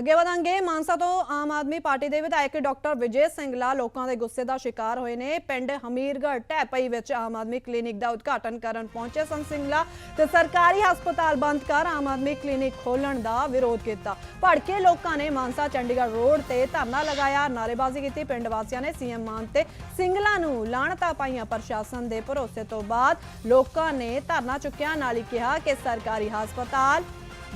ਅੱਗੇ ਵਧਾਂਗੇ। ਮਾਨਸਾ ਤੋਂ ਆਮ ਆਦਮੀ ਪਾਰਟੀ ਦੇ ਵਿਧਾਇਕ ਡਾਕਟਰ ਵਿਜੇ ਸਿੰਗਲਾ ਲੋਕਾਂ ਦੇ ਗੁੱਸੇ ਦਾ ਸ਼ਿਕਾਰ ਹੋਏ ਨੇ। ਪਿੰਡ ਹਮੀਰਗੜ੍ਹ ਢੈਪਈ ਵਿੱਚ ਆਮ ਆਦਮੀ ਕਲੀਨਿਕ ਦਾ ਉਦਘਾਟਨ ਕਰਨ ਪਹੁੰਚੇ ਸਨ ਸਿੰਗਲਾ ਤੇ ਸਰਕਾਰੀ ਹਸਪਤਾਲ ਬੰਦ ਕਰ ਆਮ ਆਦਮੀ ਕਲੀਨਿਕ ਖੋਲਣ ਦਾ ਵਿਰੋਧ ਕੀਤਾ। ਭੜਕੇ ਲੋਕਾਂ ਨੇ ਮਾਨਸਾ ਚੰਡੀਗੜ੍ਹ ਰੋਡ ਤੇ ਧਰਨਾ ਲਗਾਇਆ। ਨਾਅਰੇਬਾਜ਼ੀ ਕੀਤੀ। ਪਿੰਡ ਵਾਸੀਆਂ ਨੇ ਸੀਐਮ ਮਾਨ ਤੇ ਸਿੰਗਲਾ ਨੂੰ ਲਾਹਣਤਾਂ ਪਾਈਆਂ। ਪ੍ਰਸ਼ਾਸਨ ਦੇ ਭਰੋਸੇ ਤੋਂ ਬਾਅਦ ਲੋਕਾਂ ਨੇ ਧਰਨਾ ਚੁੱਕਿਆ। ਨਾਲ ਹੀ ਕਿਹਾ ਕਿ ਸਰਕਾਰੀ ਹਸਪਤਾਲ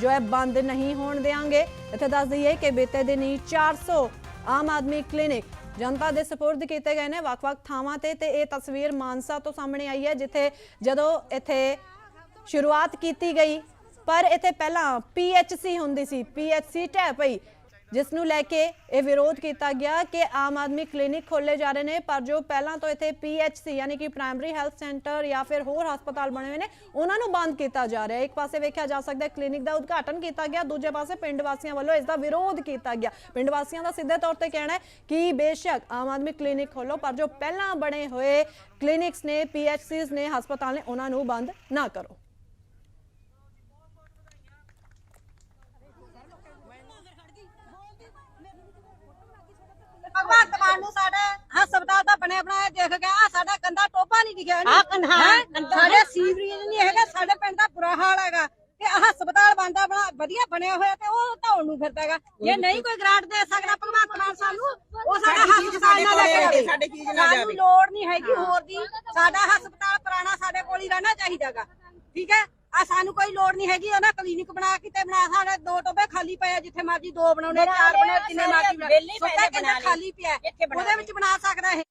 ਜੋ ਹੈ ਬੰਦ ਨਹੀਂ ਹੋਣ ਦੇਾਂਗੇ ਇੱਥੇ ਦੱਸ ਦਈਏ ਕਿ ਬੀਤੇ ਦਿਨੀ 400 ਆਮ ਆਦਮੀ ਕਲੀਨਿਕ ਜਨਤਾ ਦੇ ਸਪੁਰਦ ਕੀਤੇ ਗਏ ਨੇ। ਵੱਖ-ਵੱਖ ਥਾਵਾਂ ਤੇ ਤੇ ਇਹ ਤਸਵੀਰ ਮਾਨਸਾ ਤੋਂ ਸਾਹਮਣੇ ਆਈ ਹੈ, ਜਿੱਥੇ ਜਦੋਂ ਇੱਥੇ ਸ਼ੁਰੂਆਤ ਕੀਤੀ ਗਈ। ਪਰ ਇੱਥੇ ਪਹਿਲਾਂ ਪੀਐਚਸੀ ਹੁੰਦੀ ਸੀ ਪੀਐਚਸੀ ਢਹਿ ਪਈ। ਜਿਸ ਨੂੰ ਲੈ ਕੇ ਇਹ ਵਿਰੋਧ ਕੀਤਾ ਗਿਆ ਕਿ ਆਮ ਆਦਮੀ ਕਲੀਨਿਕ ਖੋਲੇ ਜਾ ਰਹੇ ਨੇ, ਪਰ ਜੋ ਪਹਿਲਾਂ ਤੋਂ ਇੱਥੇ ਪੀਐਚਸੀ ਯਾਨੀ ਕਿ ਪ੍ਰਾਇਮਰੀ ਹੈਲਥ ਸੈਂਟਰ ਜਾਂ ਫਿਰ ਹੋਰ ਹਸਪਤਾਲ ਬਣੇ ਹੋਏ ਨੇ, ਉਹਨਾਂ ਨੂੰ ਬੰਦ ਕੀਤਾ ਜਾ ਰਿਹਾ ਹੈ। ਇੱਕ ਪਾਸੇ ਵੇਖਿਆ ਜਾ ਸਕਦਾ ਹੈ ਕਲੀਨਿਕ ਦਾ ਉਦਘਾਟਨ ਕੀਤਾ ਗਿਆ, ਦੂਜੇ ਪਾਸੇ ਪਿੰਡ ਵਾਸੀਆਂ ਵੱਲੋਂ ਇਸ ਦਾ ਵਿਰੋਧ ਕੀਤਾ ਗਿਆ। ਪਿੰਡ ਵਾਸੀਆਂ ਦਾ ਸਿੱਧੇ ਤੌਰ ਤੇ ਕਹਿਣਾ ਹੈ ਕਿ ਬੇਸ਼ੱਕ ਆਮ ਆਦਮੀ ਕਲੀਨਿਕ ਖੋਲੋ ਪਰ ਜੋ ਪਹਿਲਾਂ ਬਣੇ ਹੋਏ ਕਲੀਨਿਕਸ ਨੇ ਪੀਐਚਸੀਜ਼ ਨੇ, ਹਸਪਤਾਲ ਨੇ, ਉਹਨਾਂ ਨੂੰ ਬੰਦ ਨਾ ਕਰੋ ਭਗਵੰਤ ਮਾਨ ਨੂੰ ਸਾਡੇ ਹਸਪਤਾਲ ਦਾ ਦੇਖ ਗਿਆ ਸਾਡਾ ਕੰਦਾ ਟੋਪਾ ਨਹੀਂ ਦਿਖਿਆ ਆਹ ਕੰਧਾ, ਹੈਂ? ਕੰਧਾ। ਸਾਡੇ ਸੀਵਰੇਜ ਨਹੀਂ ਹੈਗਾ ਸਾਡੇ ਪਿੰਡ ਦਾ ਬੁਰਾ ਹਾਲ ਹੈਗਾ। ਤੇ ਆਹ ਹਸਪਤਾਲ ਬਣਦਾ ਬਣਾ ਵਧੀਆ ਬਣਿਆ ਹੋਇਆ ਤੇ ਉਹ ਢਾਉਣ ਨੂੰ ਫਿਰਦਾ ਹੈਗਾ। ਜੇ ਨਹੀਂ ਕੋਈ ਗ੍ਰਾਂਟ ਦੇ ਸਕਦਾ ਭਗਵੰਤ ਮਾਨ ਸਾਨੂੰ ਉਹ ਸਾਡਾ ਹਸਪਤਾਲ ਨਾਲ ਲੈ ਕੇ ਆਵੇ ਸਾਡੇ ਚੀਜ਼ ਨਾ ਸਾਨੂੰ ਲੋੜ ਨਹੀਂ ਹੈਗੀ ਹੋਰ ਦੀ। ਸਾਡਾ ਹਸਪਤਾਲ ਪੁਰਾਣਾ ਸਾਡੇ ਕੋਲ ਹੀ ਰਹਿਣਾ ਚਾਹੀਦਾਗਾ ਠੀਕ ਹੈ? ਆ ਸਾਨੂੰ ਕੋਈ ਲੋੜ ਨਹੀਂ ਹੈਗੀ ਉਹਨਾਂ ਕਲੀਨਿਕ ਬਣਾ ਕੇ ਤੇ ਬਣਾ ਸਾਡੇ ਦੋ ਟੋਬੇ ਖਾਲੀ ਪਏ ਆ ਜਿੱਥੇ ਮਰਜ਼ੀ ਦੋ ਬਣਾਉਣੇ ਚਾਰ ਬਣਾਉਣੇ ਜਿੰਨੇ ਮਰਜ਼ੀ ਵਿਹਲੇ ਸੁੱਤਾ ਨੇ ਬਣਾ ਲਏ। ਖਾਲੀ ਪਿਆ ਬਣਾ ਉਹਦੇ ਵਿੱਚ ਬਣਾ ਸਕਦਾ ਇਹ।